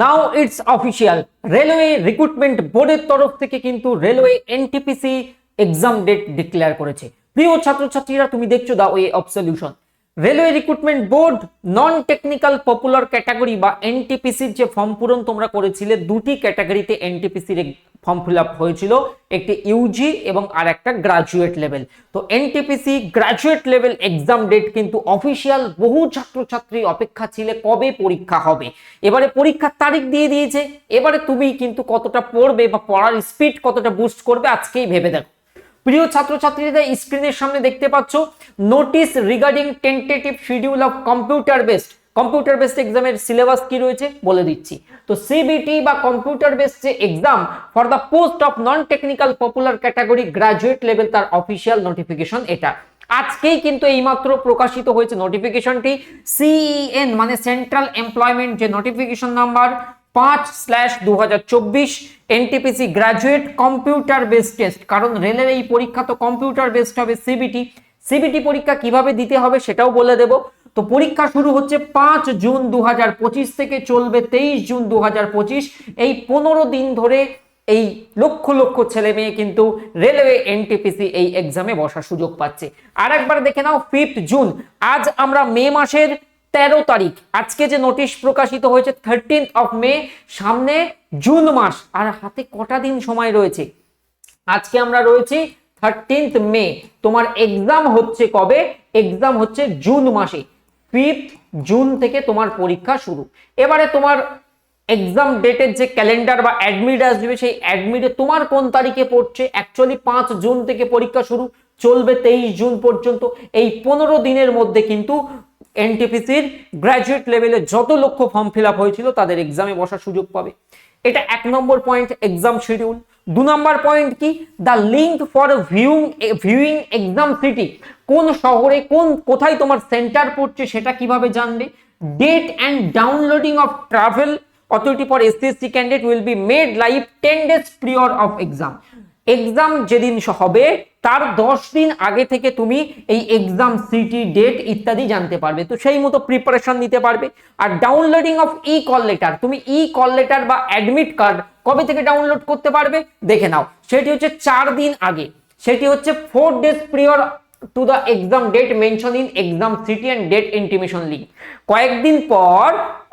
Now it's official railway recruitment বোর্ডের তরফ থেকে কিন্তু railway NTPC exam date declare করেছে। প্রিয় ছাত্রছাত্রীরা, তুমি দেখছ the way of solution railway recruitment board non technical popular category বা এনটিপিসির যে ফর্ম পূরণ তোমরা করেছিলে, দুটি ক্যাটাগরিতে এনটিপিসির ফর্ম ফিল আপ হয়েছিল, একটি ইউজি এবং আর একটা গ্রাজুয়েট লেভেল তো NTPC graduate level exam date কিন্তু অফিসিয়াল বহু ছাত্রছাত্রী অপেক্ষা ছিলে কবে পরীক্ষা হবে। এবারে পরীক্ষার তারিখ দিয়ে দিয়েছে, এবারে তুমি কিন্তু কতটা পড়বে বা পড়ার স্পিড কতটা বুস্ট করবে আজকেই ভেবে দেখো। প্রিয় ছাত্রছাত্রীরা স্ক্রিনের সামনে দেখতে পাচ্ছ notice regarding tentative schedule of computer based computer based এক্সামের সিলেবাস কি রয়েছে বলে দিচ্ছি। তো সিবিটি বা কম্পিউটার বেসড যে exam for the post of non technical popular category graduate level তার অফিসিয়াল নোটিফিকেশন এটা। আজকেই কিন্তু এইমাত্র প্রকাশিত হয়েছে নোটিফিকেশনটি সিইএন মানে সেন্ট্রাল এমপ্লয়মেন্ট যে নোটিফিকেশন নাম্বার পাঁচ স্ল্যাশ দু হাজার চব্বিশ NTPC graduate computer based test কারণ রেলের এই পরীক্ষা তো কম্পিউটার বেসড হবে সিবিটি সিবিটি পরীক্ষা কীভাবে দিতে হবে সেটাও বলে দেব। তো পরীক্ষা শুরু হচ্ছে পাঁচ জুন দু হাজার পঁচিশ থেকে চলবে তেইশ জুন দু হাজার পঁচিশ। এই পনেরো দিন ধরে এই লক্ষ লক্ষ ছেলে মেয়ে কিন্তু রেলওয়ে এনটিপিসি এই এক্সামে বসার সুযোগ পাচ্ছে। আর একবার দেখে নাও ফিফথ জুন। আজ আমরা মে মাসের তেরো তারিখ। আজকে যে নোটিশ প্রকাশিত হয়েছে থার্টিন অফ মে সামনে জুন মাস। আর হাতে কটা দিন সময় রয়েছে? আজকে আমরা রয়েছি থার্টিন্থ মে তোমার এক্সাম হচ্ছে কবে? এক্সাম হচ্ছে জুন মাসে। ফিফথ জুন থেকে তোমার পরীক্ষা শুরু। এবারে তোমার এক্সাম ডেটের যে ক্যালেন্ডার বা অ্যাডমিট আসবে, সেই অ্যাডমিটে তোমার কোন তারিখে পড়ছে? অ্যাকচুয়ালি পাঁচ জুন থেকে পরীক্ষা শুরু। চলবে তেইশ জুন পর্যন্ত। এই পনেরো দিনের মধ্যে কিন্তু এনটিপিসির গ্র্যাজুয়েট লেভেলে যত লক্ষ ফর্ম ফিল আপ হয়েছিল, তাদের এক্সামে বসার সুযোগ পাবে। এটা এক নম্বর পয়েন্ট এক্সাম শিডিউল দু নম্বর পয়েন্ট কি? The link for viewing viewing exam city কোন শহরে, কোন, কোথায় তোমার সেন্টার পড়ছে সেটা কীভাবে জানবে? Date and downloading of travel authority for SC candidate will be made live ten days prior of exam exam যেদিন হবে, তার দশ দিন আগে থেকে তুমি এই এক্সাম সিটি ডেট ইত্যাদি জানতে পারবে। তো সেই মতো প্রিপারেশন নিতে পারবে। আর downloading of e call letter তুমি ই কল লেটার বা অ্যাডমিট কার্ড কবে থেকে ডাউনলোড করতে পারবে, দেখে নাও। সেটি হচ্ছে চার দিন আগে। সেটি হচ্ছে four days prior to the exam date mention in exam city and date intimation link কয়েকদিন পর,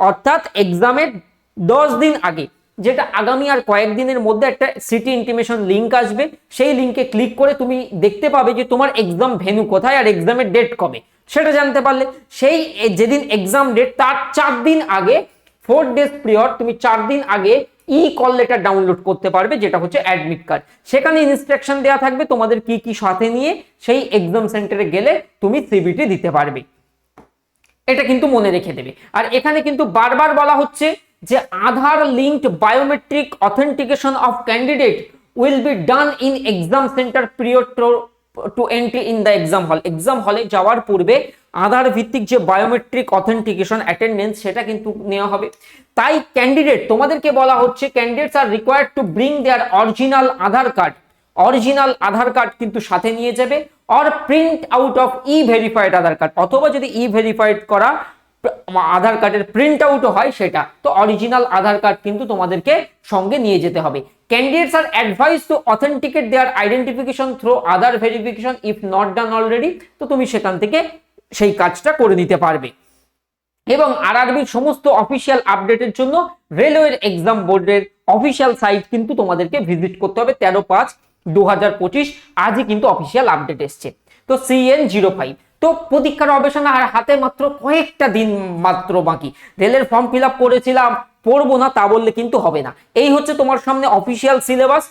অর্থাৎ এক্সামের দশ দিন আগে যেটা আগামী আর কয়েকদিনের মধ্যে একটা সিটি ইন্টিমেশন লিঙ্ক আসবে, সেই লিঙ্কে ক্লিক করে তুমি দেখতে পাবে যে তোমার এক্সাম ভেনু কোথায় আর এক্সামের ডেট কবে। সেটা জানতে পারলে, সেই যেদিন এক্সাম ডেট তার চার দিন আগে ফোর ডেজ প্রিয়র তুমি চার দিন আগে ই কল লেটার ডাউনলোড করতে পারবে, যেটা হচ্ছে অ্যাডমিট কার্ড সেখানে ইনস্ট্রাকশন দেওয়া থাকবে তোমাদের কি কি সাথে নিয়ে সেই এক্সাম সেন্টারে গেলে তুমি সিবিটি দিতে পারবে। এটা কিন্তু মনে রেখে দেবে। আর এখানে কিন্তু বারবার বলা হচ্ছে যে Aadhaar linked biometric authentication of candidate will be done in exam center period to entry in the exam hall. Exam হলে যাওয়ার পূর্বে আধার ভিত্তিক যে বায়োমেট্রিক অথেন্টিকেশন অ্যাটেন্ডেন্স সেটা কিন্তু নেওয়া হবে। তাই ক্যান্ডিডেট, তোমাদেরকে বলা হচ্ছে candidates are required to bring their original Aadhaar card. Original Aadhaar card কিন্তু সাথে নিয়ে যাবে, or print out of e verified Aadhaar card. অথবা যদি ই ভেরিফাইড করা আধার কার্ডের প্রিন্ট আউটও হয় সেটা। তো অরিজিনাল আধার কার্ড কিন্তু তোমাদেরকে সঙ্গে নিয়ে যেতে হবে। Candidates are advised to authenticate their identification through Aadhaar verification if not done already তো তুমি সেখান থেকে সেই কাজটা করে নিতে পারবে। এবং আরআরবির সমস্ত অফিসিয়াল আপডেটের জন্য রেলওয়ের এক্সাম বোর্ডের অফিসিয়াল সাইট কিন্তু তোমাদেরকে ভিজিট করতে হবে তেরো পাঁচ দু আজই কিন্তু অফিসিয়াল আপডেট এসছে। তো সিএন জিরো ফাইভ তো প্রতীক্ষার অবেশনে আর হাতে মাত্র কয়েকটা দিন মাত্র বাকি। রেলের ফর্ম ফিল করেছিলাম, পড়ব না তা বললে কিন্তু হবে না। এই হচ্ছে তোমার সামনে অফিসিয়াল সিলেবাস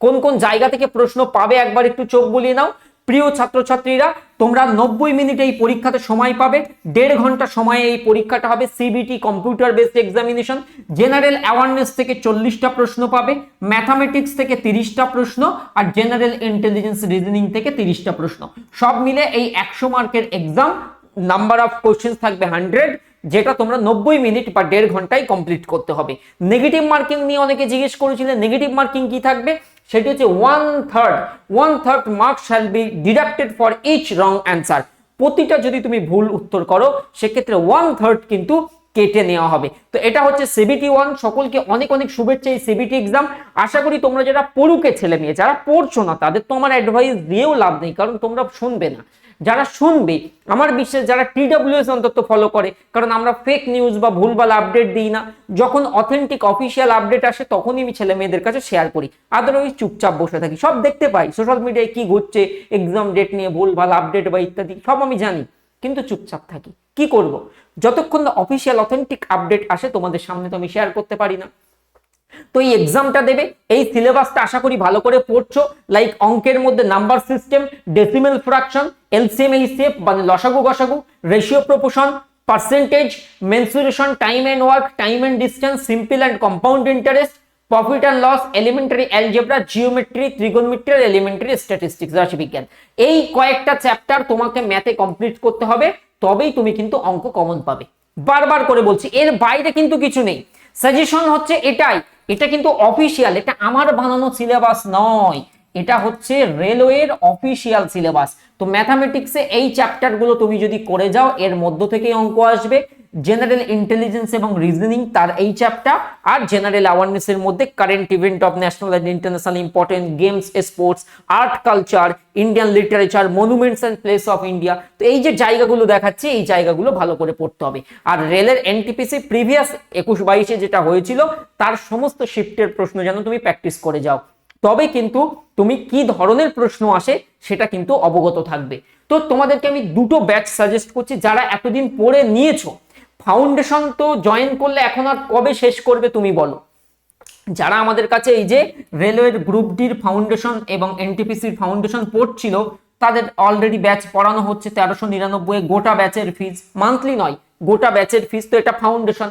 কোন কোন জায়গা থেকে প্রশ্ন পাবে একবার একটু চোখ বুলিয়ে নাও। প্রিয় ছাত্রছাত্রীরা, তোমরা নব্বই মিনিট এই পরীক্ষাতে সময় পাবে। দেড় ঘণ্টা সময়ে এই পরীক্ষাটা হবে CBT computer based examination general awareness থেকে চল্লিশটা প্রশ্ন পাবে ম্যাথামেটিক্স থেকে তিরিশটা প্রশ্ন, আর জেনারেল ইন্টেলিজেন্স রিজনিং থেকে তিরিশটা প্রশ্ন। সব মিলে এই একশো মার্কের এক্সাম নাম্বার অফ কোশ্চেন থাকবে হান্ড্রেড যেটা তোমরা নব্বই মিনিট বা দেড় ঘন্টায় কমপ্লিট করতে হবে। নেগেটিভ মার্কিং নিয়ে অনেকে জিজ্ঞেস করেছিলেন নেগেটিভ মার্কিং কি থাকবে? সেটি হচ্ছে one third one third marks shall be deducted for each wrong answer প্রতিটা যদি তুমি ভুল উত্তর করো, সেক্ষেত্রে ওয়ান থার্ড কিন্তু কেটে নেওয়া হবে। তো এটা হচ্ছে সিবিটি ওয়ান সকলকে অনেক অনেক শুভেচ্ছা এই সিবিটি এক্সাম আশা করি তোমরা যারা পড়ুকে ছেলে মেয়ে, যারা পড়ছো না, তাদের তো আমার অ্যাডভাইস দিয়েও লাভ নেই, কারণ তোমরা শুনবে না। যারা শুনবে, আমার বিশ্বাস যারা টিডাব্লিউএস অন্তত ফলো করে, কারণ আমরা ফেক নিউজ বা ভুলভাল আপডেট দিই না, যখন অথেন্টিক অফিসিয়াল আপডেট আসে তখনই আমি ছেলে মেয়েদের কাছে শেয়ার করি। আদারওয়াইজ চুপচাপ বসে থাকি। সব দেখতে পাই সোশ্যাল মিডিয়ায় কি ঘটছে এক্সাম ডেট নিয়ে ভুলভাল আপডেট বা ইত্যাদি, সব আমি জানি, কিন্তু চুপচাপ থাকি। কি করব? যতক্ষণ না অফিসিয়াল অথেন্টিক আপডেট আসে, তোমাদের সামনে তো আমি শেয়ার করতে পারি না। তো এই এক্সামটা দেবে, এই সিলেবাসটা আশা করি ভালো করে পড়ছো লাইক অঙ্কের মধ্যে number system decimal fraction LCM HCF মানে লসাগু, গসাগু ratio proportion percentage mensuration time and work time and distance simple and compound interest profit and loss elementary algebra geometry trigonometry R elementary statistics রাশিবিজ্ঞান। এই কয়েকটা chapter তোমাকে ম্যাথে complete করতে হবে, তবেই তুমি কিন্তু অঙ্ক কমন পাবে। বারবার করে বলছি, এর বাইরে কিন্তু কিছু নেই। সাজেশন হচ্ছে এটাই। এটা কিন্তু অফিসিয়াল এটা আমার বানানো সিলেবাস নয়। এটা হচ্ছে রেলওয়ের অফিসিয়াল সিলেবাস তো ম্যাথামেটিক্সে এই চ্যাপ্টারগুলো তুমি যদি করে যাও, এর মধ্য থেকেই অঙ্ক আসবে। জেনারেল ইন্টেলিজেন্স এবং রিজনিং তার এই চ্যাপ্টার আর জেনারেল অ্যাওয়ারনেসের মধ্যে current event of national and international important games sports art culture Indian literature monuments and place of India তো এই যে জায়গাগুলো দেখাচ্ছে, এই জায়গাগুলো ভালো করে পড়তে হবে। আর রেলের এনটিপিসি প্রিভিয়াস একুশ বাইশে যেটা হয়েছিল, তার সমস্ত শিফটের প্রশ্ন যেন তুমি প্র্যাকটিস করে যাও। তবে কিন্তু তুমি কি ধরনের প্রশ্ন আসে, সেটা কিন্তু অবগত থাকবে। তো তোমাদেরকে আমি দুটো ব্যাচ সাজেস্ট করছি, যারা এতদিন পড়ে নিয়েছো ফাউন্ডেশন তো জয়েন করলে এখন আর কবে শেষ করবে তুমি বলো? যারা আমাদের কাছে এই যে রেলওয়ের গ্রুপ ডির ফাউন্ডেশন এবং এনটিপিসির ফাউন্ডেশন পড়ছিল, তাদের অলরেডি ব্যাচ পড়ানো হচ্ছে তেরোশো নিরানব্বই গোটা ব্যাচের ফিজ মান্থলি নয়, গোটা ব্যাচের ফিজ তো এটা ফাউন্ডেশন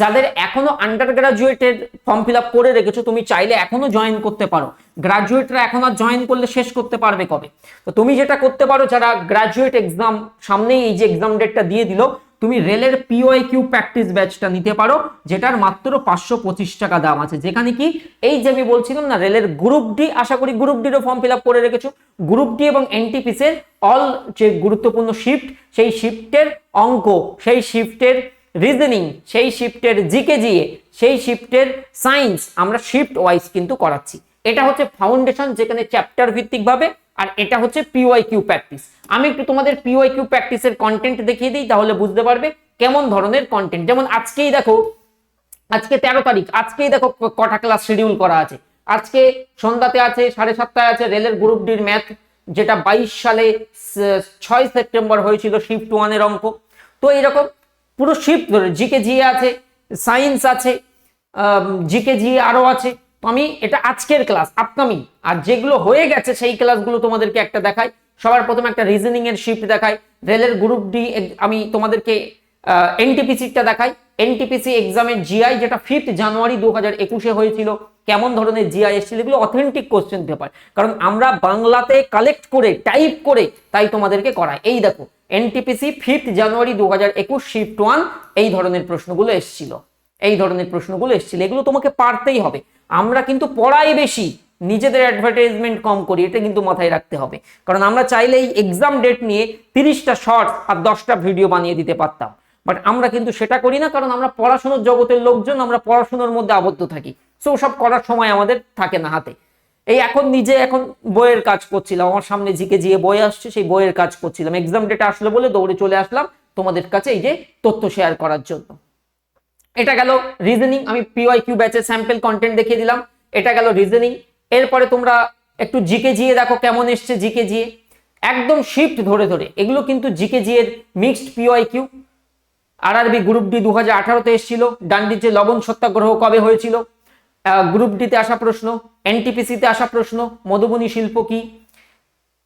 যাদের এখনও আন্ডার গ্রাজুয়েটের ফর্ম ফিল করে রেখেছো, তুমি চাইলে এখনও জয়েন করতে পারো। গ্রাজুয়েটরা এখন আর জয়েন করলে শেষ করতে পারবে কবে? তো তুমি যেটা করতে পারো, যারা গ্রাজুয়েট এক্সাম সামনেই এই যে এক্সাম ডেটটা দিয়ে দিল তুমি রেলের পিওআই কিউ প্র্যাকটিস ব্যাচটা নিতে পারো, যেটার মাত্র পাঁচশো পঁচিশ টাকা দাম আছে। যেখানে কি, এই যে আমি বলছিলাম না, রেলের গ্রুপ ডি আশা করি গ্রুপ ডিরও ফর্ম ফিল করে রেখেছো। গ্রুপ ডি এবং এনটিপিসের অল যে গুরুত্বপূর্ণ শিফট সেই শিফটের অঙ্ক, সেই শিফটের রিজনিং সেই শিফটের জিকে জিএ সেই শিফটের সায়েন্স আমরা শিফট ওয়াইজ কিন্তু করাচ্ছি। এটা হচ্ছে ফাউন্ডেশন যেখানে চ্যাপ্টার ভিত্তিক ভাবে আর এটা হচ্ছে পিওয়াই কিউ প্র্যাকটিস আমি একটু তোমাদের পিওয়াই কিউ প্র্যাকটিসের কন্টেন্ট দেখিয়ে দিই, তাহলে বুঝতে পারবে কেমন ধরনের কন্টেন্ট যেমন আজকেই দেখো, আজকে তেরো তারিখ, আজকেই দেখো কটা ক্লাস শিডিউল করা আছে। আজকে সন্ধ্যাতে আছে, সাড়ে সাতটায় আছে রেলের গ্রুপ ডির ম্যাথ যেটা বাইশ সালে ছয় সেপ্টেম্বর হয়েছিল শিফট ওয়ানের অঙ্ক। তো এরকম পুরো শিফট ধরে জিকে জিএ আছে সায়েন্স আছে জিকে জিএ আরও আছে। তো আমি এটা আজকের ক্লাস আপকামিং আর যেগুলো হয়ে গেছে, সেই ক্লাসগুলো তোমাদেরকে একটা দেখাই। সবার প্রথমে একটা রিজনিং এর শিফট দেখাই। রেলের গ্রুপ ডি আমি তোমাদেরকে এনটিপিসিটা দেখাই। এনটিপিসি এক্সামের জিআই যেটা ফিফথ জানুয়ারি দু হাজার একুশে হয়েছিল, কেমন ধরনের জিআই এসেছিল, এগুলো অথেন্টিক কোশ্চেন পেপার কারণ আমরা বাংলাতে কালেক্ট করে টাইপ করে, তাই তোমাদেরকে করাই। এই দেখো এনটিপিসি ফিফথ জানুয়ারি দু হাজার একুশ শিফট ওয়ান এই ধরনের প্রশ্নগুলো এসেছিল। এই ধরনের প্রশ্নগুলো এসেছিল, এগুলো তোমাকে পারতেই হবে। আমরা কিন্তু পড়াই বেশি, নিজেদের অ্যাডভার্টাইজমেন্ট কম করি, এটা কিন্তু মাথায় রাখতে হবে। কারণ আমরা চাইলে এই এক্সাম ডেট নিয়ে তিরিশটা শর্ট আর দশটা ভিডিও বানিয়ে দিতে পারতাম। বাট আমরা কিন্তু সেটা করি না, কারণ আমরা পড়াশোনার জগতের লোকজন, আমরা পড়াশোনার মধ্যে আবদ্ধ থাকি। সো সব করার সময় আমাদের থাকে না হাতে। এই এখন নিজে এখন বইয়ের কাজ করছিলাম, আমার সামনে জিকে জিয়ে বই আসছে, সেই বইয়ের কাজ করছিলাম। এক্সাম ডেট আসলো বলে দৌড়ে চলে আসলাম তোমাদের কাছে এই যে তথ্য শেয়ার করার জন্য। এটা গেল রিজনিং আমি পিওয়াই কিউ ব্যাচের স্যাম্পল কন্টেন্ট দেখিয়ে দিলাম, এটা গেল রিজনিং এরপরে তোমরা একটু জিকে জিয়ে দেখো কেমন এসছে জিকে জিয়ে একদম শিফট ধরে ধরে, এগুলো কিন্তু জিকে জিএর মিক্সড পিওয়াই কিউ আর আরবি গ্রুপ ডি দু হাজার আঠারোতে এসেছিল ডান্ডিতে লবণ সত্যাগ্রহ কবে হয়েছিল গ্রুপ ডিতে আসা প্রশ্ন এনটিপিসিতে আসা প্রশ্ন, মধুবনী শিল্প কি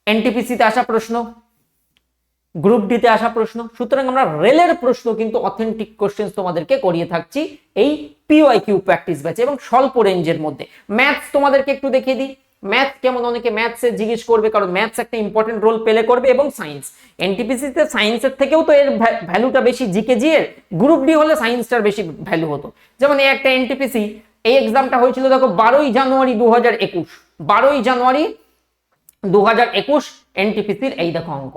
এনটিপিসিতে আসা প্রশ্ন গ্রুপ ডিতে আসা প্রশ্ন। সুতরাং আমরা রেলের প্রশ্ন কিন্তু অথেন্টিক কোশ্চেন তোমাদেরকে করিয়ে থাকছি এই পিওয়াই কিউ প্র্যাকটিস ব্যাচে এবং স্বল্প রেঞ্জের মধ্যে। ম্যাথস তোমাদেরকে একটু দেখিয়ে দিই। ম্যাথ কেমন? অনেকে ম্যাথসে জিজ্ঞেস করবে, কারণ ম্যাথস একটা ইম্পর্টেন্ট রোল প্লে করবে এবং সায়েন্স এনটিপিসিতে সায়েন্সের থেকেও তো এর ভ্যালুটা বেশি। জিকে জি এর গ্রুপ ডি হলে সায়েন্সটার বেশি ভ্যালু হতো। যেমন এই একটা এনটিপিসি এই এক্সামটা হয়েছিল দেখো বারোই জানুয়ারি দু হাজার একুশ। বারোই জানুয়ারি দু হাজার একুশ এনটিপিসির এই দেখো অঙ্ক।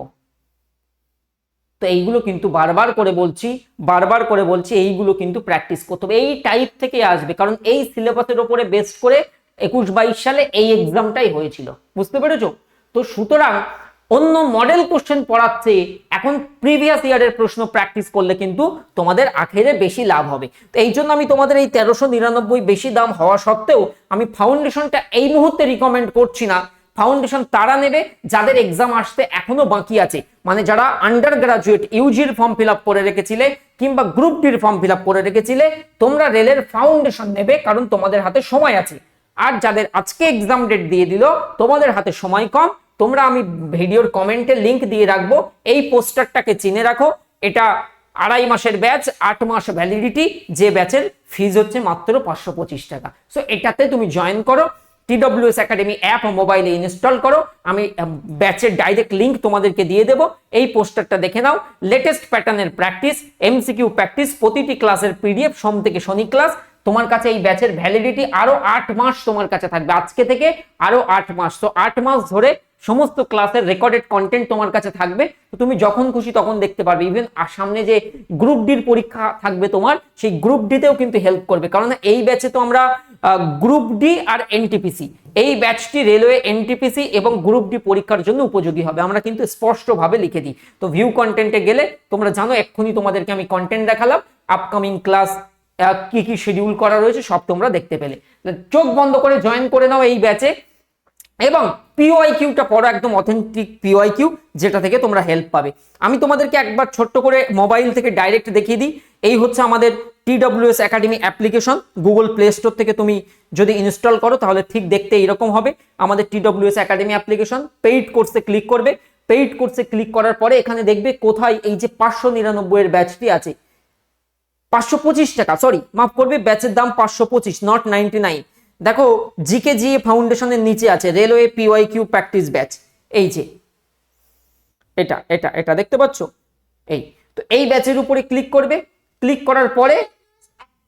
তো এইগুলো কিন্তু বারবার করে বলছি, বারবার করে বলছি, এইগুলো কিন্তু প্র্যাকটিস করতে হবে। এই টাইপ থেকে আসবে, কারণ এই সিলেবাসের ওপরে বেস করে একুশ বাইশ সালে এই এক্সামটাই হয়েছিল। বুঝতে পেরেছ? তো সুতরাং অন্য মডেল কোশ্চেন পড়াচ্ছে, এখন প্রিভিয়াস ইয়ারের প্রশ্ন প্র্যাকটিস করলে কিন্তু তোমাদের আখেরে বেশি লাভ হবে। তো এই জন্য আমি তোমাদের এই তেরোশো নিরানব্বই বেশি দাম হওয়া সত্ত্বেও আমি ফাউন্ডেশনটা এই মুহূর্তে রিকমেন্ড করছি না। ফাউন্ডেশন তারা নেবে, যাদের এক্সাম আসতে এখনও বাকি আছে। মানে যারা আন্ডার গ্রাজুয়েট ইউজির ফর্ম ফিল করে রেখেছিলে কিংবা গ্রুপ ডির ফর্ম ফিল করে রেখেছিলে, তোমরা রেলের ফাউন্ডেশন নেবে কারণ তোমাদের হাতে সময় আছে। আর যাদের আজকে এক্সাম ডেট দিয়ে দিল, তোমাদের হাতে সময় কম। তোমরা আমি ভিডিওর কমেন্টে লিংক দিয়ে রাখব। এই পোস্টারটাকে চিনে রাখো। এটা আড়াই মাসের ব্যাচ আট মাস ভ্যালিডিটি যে ব্যাচের ফিজ হচ্ছে মাত্র পাঁচশো পঁচিশ টাকা। সো এটাতে তুমি জয়েন করো। টিডব্লিউএস একাডেমি অ্যাপ মোবাইলে ইনস্টল করো। আমি ব্যাচের ডাইরেক্ট লিঙ্ক তোমাদেরকে দিয়ে দেব। এই পোস্টারটা দেখে নাও। লেটেস্ট প্যাটার্নের প্র্যাকটিস, এমসিকিউ প্র্যাকটিস, প্রতিটি ক্লাসের পিডিএফ, সোম থেকে শনি ক্লাস। তোমার কাছে এই ব্যাচের ভ্যালিডিটি আরও আট মাস তোমার কাছে থাকবে। আজকে থেকে আরও আট মাস। তো আট মাস ধরে সমস্ত ক্লাসের রেকর্ডেড কন্টেন্ট তোমার কাছে থাকবে। তো তুমি যখন খুশি তখন দেখতে পারবে। ইভেন আর সামনে যে গ্রুপ ডির পরীক্ষা থাকবে তোমার, সেই গ্রুপ ডিতেও কিন্তু হেল্প করবে। কারণ এই ব্যাচে তো আমরা গ্রুপ ডি আর এনটিপিসি এই ব্যাচটি রেলওয়ে এনটিপিসি এবং গ্রুপ ডি পরীক্ষার জন্য উপযোগী হবে। আমরা কিন্তু স্পষ্টভাবে লিখে দিই। তো ভিউ কন্টেন্টে গেলে তোমরা জানো, এক্ষুনি তোমাদেরকে আমি কন্টেন্ট দেখালাম। আপকামিং ক্লাস কি কি শিডিউল করা রয়েছে সব তোমরা দেখতে পেলে। চোখ বন্ধ করে জয়েন করে নাও এই ব্যাচে এবং পিওআই কিউটা পড়ো একদম অথেন্টিক পিওআই কিউ যেটা থেকে তোমরা হেল্প পাবে। আমি তোমাদেরকে একবার ছোট্ট করে মোবাইল থেকে ডাইরেক্ট দেখিয়ে দিই। এই হচ্ছে আমাদের TWS academy application Google Play Store থেকে তুমি যদি ইনস্টল করো, তাহলে ঠিক দেখতে এইরকম হবে। আমাদের টিডব্লিউএস একাডেমি অ্যাপ্লিকেশন পেইড কোর্সে ক্লিক করবে। পেইড কোর্সে ক্লিক করার পরে এখানে দেখবে কোথায় এই যে পাঁচশো নিরানব্বই এর ব্যাচটি আছে। পাঁচশো পঁচিশ টাকা সরি মাফ করবে ব্যাচের দাম পাঁচশো পঁচিশ নট নাইনটি নাইন দেখো, জিকে জিএ ফাউন্ডেশনের নিচে আছে railway PY Q practice batch এই যে। এটা এটা এটা দেখতে পাচ্ছ? এই, তো এই ব্যাচের উপরে ক্লিক করবে ক্লিক করার পরে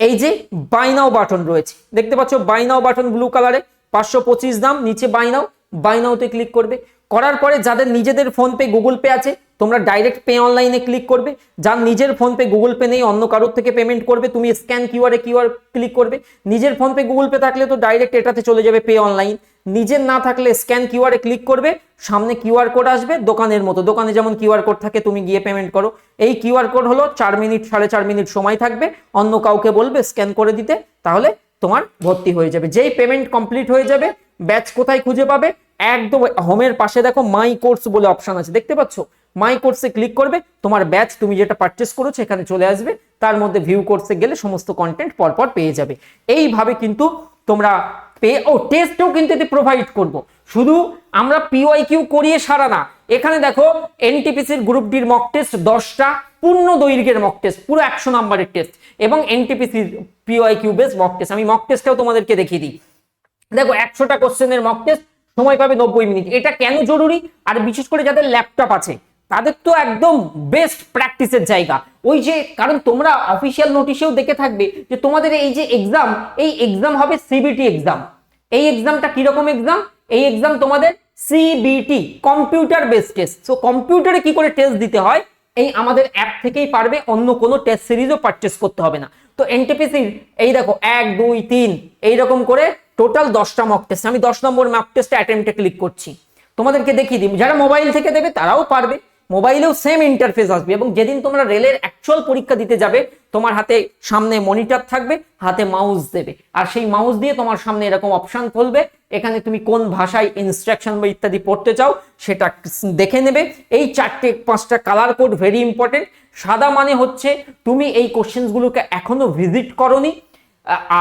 এই যে বাইনাও বাটন রয়েছে, দেখতে পাচ্ছ? বাইনাও বাটন ব্লু কালারে পাঁচশো পঁচিশ দাম, নিচে বাইনাও বাইনাওতে ক্লিক করবে। করার পরে যাদের নিজেদের ফোন পে গুগল পে আছে তোমরা ডাইরেক্ট পে অনলাইনে ক্লিক করবে। যার নিজের ফোন পে গুগল পে নেই, অন্য কারোর থেকে পেমেন্ট করবে। তুমি স্ক্যান কিউআরে কিউআর ক্লিক করবে। নিজের ফোন পে গুগল পে থাকলে তো ডাইরেক্ট এটাতে চলে যাবে পে অনলাইন নিজের না থাকলে স্ক্যান কিউআরে ক্লিক করবে। সামনে কিউআর কোড আসবে দোকানের মতো। দোকানে যেমন কিউআর কোড থাকে, তুমি গিয়ে পেমেন্ট করো। এই কিউআর কোড হলো চার মিনিট, সাড়ে চার মিনিট সময় থাকবে। অন্য কাউকে বলবে স্ক্যান করে দিতে, তাহলে তোমার ভর্তি হয়ে যাবে। যেই পেমেন্ট কমপ্লিট হয়ে যাবে ব্যাচ কোথায় খুঁজে পাবে? একদম হোমের পাশে দেখো মাই কোর্স বলে অপশন আছে। দেখতে পাচ্ছ? মাই কোর্সে ক্লিক করবে, তোমার ব্যাচ তুমি যেটা পারচেস করেছ এখানে চলে আসবে, তার মধ্যে ভিউ কোর্সে গেলে সমস্ত কন্টেন্ট পরপর পেয়ে যাবে। এইভাবে কিন্তু তোমরা পেয়ে ও টেস্টও কিন্তু এতে প্রোভাইড করব। শুধু আমরা পিওয়াই কিউ করিয়ে সারা না, এখানে দেখো এনটিপিসির গ্রুপ ডির মক টেস্ট দশটা, পূর্ণ দৈর্ঘ্যের মক টেস্ট পুরো একশো নাম্বারের টেস্ট এবং এনটিপিসির PY Q base mock test আমি মক টেস্টটাও তোমাদেরকে দেখিয়ে দিই। দেখো একশোটা কোশ্চেনের মক টেস্ট সময় পাবে নব্বই মিনিট এটা কেন জরুরি? আর বিশেষ করে যাদের ল্যাপটপ আছে তাদের তো একদম বেস্ট প্র্যাকটিসের জায়গা। ওই যে, কারণ তোমরা অফিসিয়াল নোটিশেও দেখে থাকবে যে তোমাদের এই যে এক্সাম এই এক্সাম হবে সিবিটি এক্সাম এই এক্সামটা কীরকম এক্সাম এই এক্সাম তোমাদের CBT computer based test so কম্পিউটারে কি করে টেস্ট দিতে হয়? এই আমাদের অ্যাপ থেকেই পারবে, অন্য কোনো টেস্ট সিরিজও পারচেস করতে হবে না। তো এনটিপিসির এই দেখো, এক, দুই, তিন, এইরকম করে টোটাল দশটা মক টেস্ট আমি দশ নম্বর মক টেস্টে অ্যাটেম্পটে ক্লিক করছি। তোমাদেরকে দেখিয়ে দিই, যারা মোবাইল থেকে দেবে তারাও পারবে। মোবাইলেও সেম ইন্টারফেস আসবে এবং যেদিন তোমরা রেলের অ্যাকচুয়াল পরীক্ষা দিতে যাবে, তোমার হাতে সামনে মনিটর থাকবে, হাতে মাউস দেবে। আর সেই মাউস দিয়ে তোমার সামনে এরকম অপশন খুলবে, এখানে তুমি কোন ভাষায় ইনস্ট্রাকশন বা ইত্যাদি পড়তে চাও, সেটা দেখে নেবে। এই চারটে, পাঁচটা কালার কোড ভেরি ইম্পর্টেন্ট সাদা মানে হচ্ছে তুমি এই কোশ্চেন্সগুলোকে এখনও ভিজিট করনি।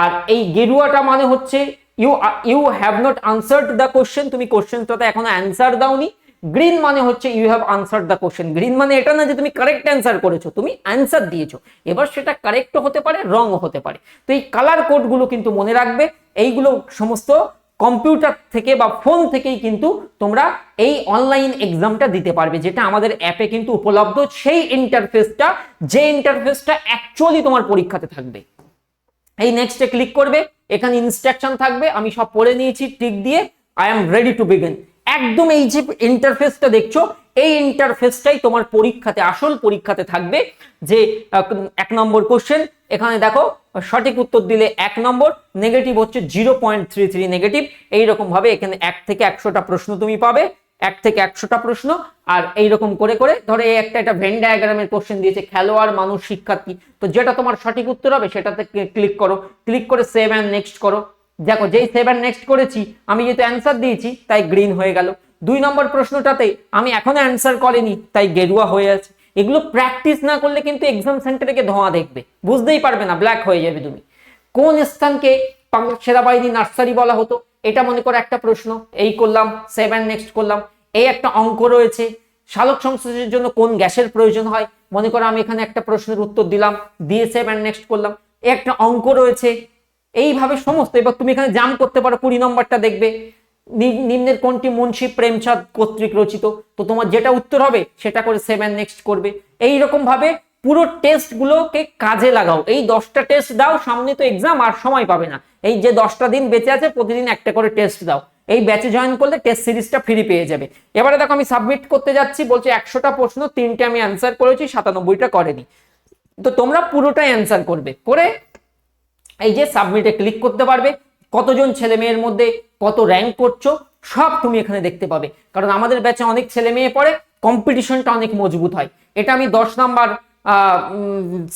আর এই গেরুয়াটা মানে হচ্ছে you you have not answered the question তুমি কোশ্চেনটাতে এখনও অ্যান্সার দাওনি। গ্রিন মানে হচ্ছে you have answer the question green মানে এটা না যে তুমি কারেক্ট অ্যান্সার করেছ, তুমি অ্যান্সার দিয়েছ। এবার সেটা কারেক্টও হতে পারে রং হতে পারে। তো এই কালার কোডগুলো কিন্তু মনে রাখবে, এইগুলো সমস্ত কম্পিউটার থেকে বা ফোন থেকেই কিন্তু তোমরা এই অনলাইন এক্সামটা দিতে পারবে, যেটা আমাদের অ্যাপে কিন্তু উপলব্ধ। সেই ইন্টারফেসটা যে ইন্টারফেসটা অ্যাকচুয়ালি তোমার পরীক্ষাতে থাকবে। এই নেক্সটে ক্লিক করবে, এখানে ইনস্ট্রাকশন থাকবে, আমি সব পড়ে নিয়েছি টিক দিয়ে I am ready to begin একদম এই যে ইন্টারফেসটা দেখছ, এই ইন্টারফেসটাই তোমার পরীক্ষাতে, আসল পরীক্ষাতে থাকবে যে এক নম্বর কোশ্চেন এখানে দেখো, সঠিক উত্তর দিলে এক নম্বর নেগেটিভ হচ্ছে zero point three three negative এইরকম ভাবে এখানে এক থেকে একশোটা প্রশ্ন তুমি পাবে, এক থেকে একশোটা প্রশ্ন, আর এইরকম করে করে, ধরো এই একটা একটা ভেন ডায়াগ্রামের কোশ্চেন দিয়েছে, খেলোয়াড়, মানুষ, শিক্ষার্থী, তো যেটা তোমার সঠিক উত্তর হবে, সেটাতে ক্লিক করো ক্লিক করে সেভ অ্যান্ড নেক্সট করো দেখো, যেই সেভ অ্যান্ড নেক্সট করেছি, আমি যেহেতু অ্যান্সার দিয়েছি, তাই গ্রিন হয়ে গেল। দুই নম্বর প্রশ্নটাতে, আমি এখনও অ্যান্সার করিনি, তাই গেরুয়া হয়ে আছে। এগুলো প্র্যাকটিস না করলে কিন্তু এক্সাম সেন্টারে গিয়ে ধোঁয়া দেখবে। বুঝতেই পারবে না ব্ল্যাক হয়ে যাবে তুমি। কোন স্থানকে সেনাবাহিনী নার্সারি বলা হতো? এটা মনে করো একটা প্রশ্ন। এই করলাম সেভেন নেক্সট করলাম। এই একটা অঙ্ক রয়েছে। সালোক সংশ্লেষের জন্য কোন গ্যাসের প্রয়োজন হয়? মনে করো আমি এখানে একটা প্রশ্নের উত্তর দিলাম, দিয়ে সেভেন নেক্সট করলাম। একটা অঙ্ক রয়েছে। এইভাবে সমস্ত, এবার তুমি এখানে জাম করতে পারো, কুড়ি নম্বরটা দেখবে। নিম্নের কোনটি মুন্সী প্রেমচাঁদ কর্তৃক রচিত? তো তোমার যেটা উত্তর হবে, সেটা করে সেভেন নেক্সট করবে। এই রকম ভাবে পুরো টেস্ট গুলোকে কাজে লাগাও। এই দশটা টেস্ট দাও, সামনে তো এক্সাম আর সময় পাবে না। এই যে দশটা দিন বেঁচে আছে, প্রতিদিন একটা করে টেস্ট দাও। এই ব্যাচে জয়েন করলে টেস্ট সিরিজটা ফ্রি পেয়ে যাবে। এবারে দেখো, আমি সাবমিট করতে যাচ্ছি, বলছে একশোটা প্রশ্ন, তিনটে আমি অ্যান্সার করেছি, সাতানব্বইটা করেনি। তো তোমরা পুরোটাই অ্যান্সার করবে। করে এই যে সাবমিটে ক্লিক করতে পারবে, কতজন ছেলে মেয়ের মধ্যে কত র্যাঙ্ক করছ, সব তুমি এখানে দেখতে পাবে। কারণ আমাদের ব্যাচে অনেক ছেলে মেয়ে পড়ে কম্পিটিশনটা অনেক মজবুত হয়। এটা আমি দশ নাম্বার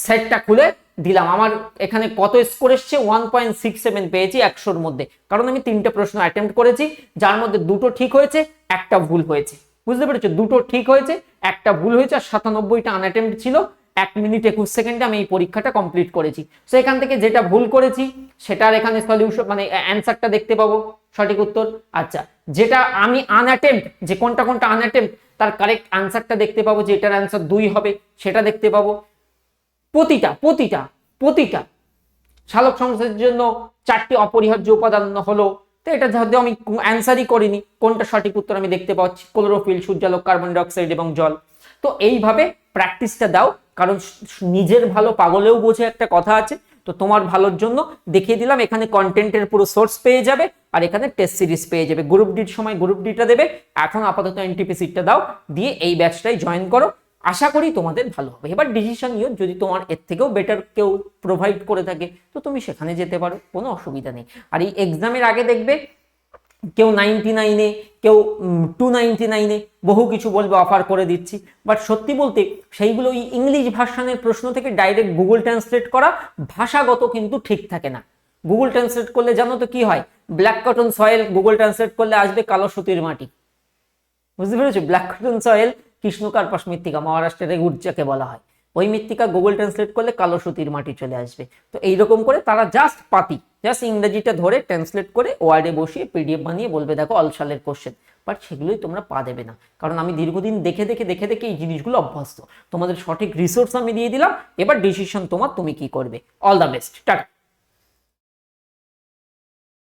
সেটটা খুলে দিলাম। আমার এখানে কত স্কোর এসছে? ওয়ান পয়েন্ট সিক্স সেভেন পেয়েছি একশোর মধ্যে। কারণ আমি তিনটে প্রশ্ন অ্যাটেম্প্ট করেছি, যার মধ্যে দুটো ঠিক হয়েছে, একটা ভুল হয়েছে। বুঝতে পেরেছ? দুটো ঠিক হয়েছে, একটা ভুল হয়েছে, আর সাতানব্বইটা আনঅ্যাটেম্প্ট ছিল। এক মিনিট, একুশ সেকেন্ডে আমি এই পরীক্ষাটা কমপ্লিট করেছি। সো এখান থেকে যেটা ভুল করেছি, সেটার এখানে সলিউশন মানে অ্যান্সারটা দেখতে পাবো। সঠিক উত্তর? আচ্ছা যেটা আমি আনঅ্যাটেম্প্ট যে কোনটা কোনটা আনঅ্যাটেম্প্ট তার কারেক্ট অ্যান্সারটা দেখতে পাবো, যে এটার অ্যান্সার দুই হবে, সেটা দেখতে পাবো। প্রতিটা প্রতিটা প্রতিটা সালোক সংশ্লেষের জন্য চারটি অপরিহার্য উপাদান হলো, তো এটা যদি আমি অ্যান্সারই করিনি, কোনটা সঠিক উত্তর আমি দেখতে পাচ্ছি ক্লোরোফিল সূর্যালোক কার্বন ডাইঅক্সাইড এবং জল। তো এইভাবে প্র্যাকটিসটা দাও কারণ নিজের ভালো পাগলেও বোঝে একটা কথা আছে। তো তোমার ভালোর জন্য দেখিয়ে দিলাম, এখানে কন্টেন্টের পুরো সোর্স পেয়ে যাবে আর এখানে টেস্ট সিরিজ পেয়ে যাবে। গ্রুপ ডির সময় গ্রুপ ডিটা দেবে। এখন আপাতত এনটিপি সিটটা দাও, দিয়ে এই ব্যাচটাই জয়েন করো। আশা করি তোমাদের ভালো হবে। এবার ডিসিশন নিও, যদি তোমার এর থেকেও বেটার কেউ প্রোভাইড করে থাকে, তো তুমি সেখানে যেতে পারো, কোনো অসুবিধা নেই। আর এই এক্সামের আগে দেখবে কেউ নাইনটি নাইনে, কেউ টু নাইনটি নাইনে বহু কিছু বলবে অফার করে দিচ্ছি। বাট সত্যি বলতে সেইগুলো ওই ইংলিশ ভার্সানের প্রশ্ন থেকে ডাইরেক্ট গুগল ট্রান্সলেট করা ভাষাগত কিন্তু ঠিক থাকে না। গুগল ট্রান্সলেট করলে জানো তো কি হয়? Black cotton soil Google translate করলে আসবে কালো সুতির মাটি। বুঝতে পেরেছ? ব্ল্যাক কটন সয়েল কৃষ্ণকার্পাস মৃত্তিকা, মহারাষ্ট্রের গুর্জাকে বলা হয়। ওই মৃত্তিকা গুগল ট্রান্সলেট করলে কালো সুতির মাটি চলে আসবে। তো এইরকম করে তারা জাস্ট পাতি। জাস্ট ইংরেজিটা ধরে ট্রান্সলেট করে ওয়ার্ডে বসিয়ে পিডিএফ বানিয়ে বলবে, দেখো অল সালের কোশ্চেন বাট সেগুলোই তোমরা পা দেবে না। কারণ আমি দীর্ঘদিন দেখে দেখে দেখে দেখে এই জিনিসগুলো অভ্যস্ত। তোমাদের সঠিক রিসোর্স আমি দিয়ে দিলাম, এবার ডিসিশন তোমার, তুমি কি করবে। All the best tata.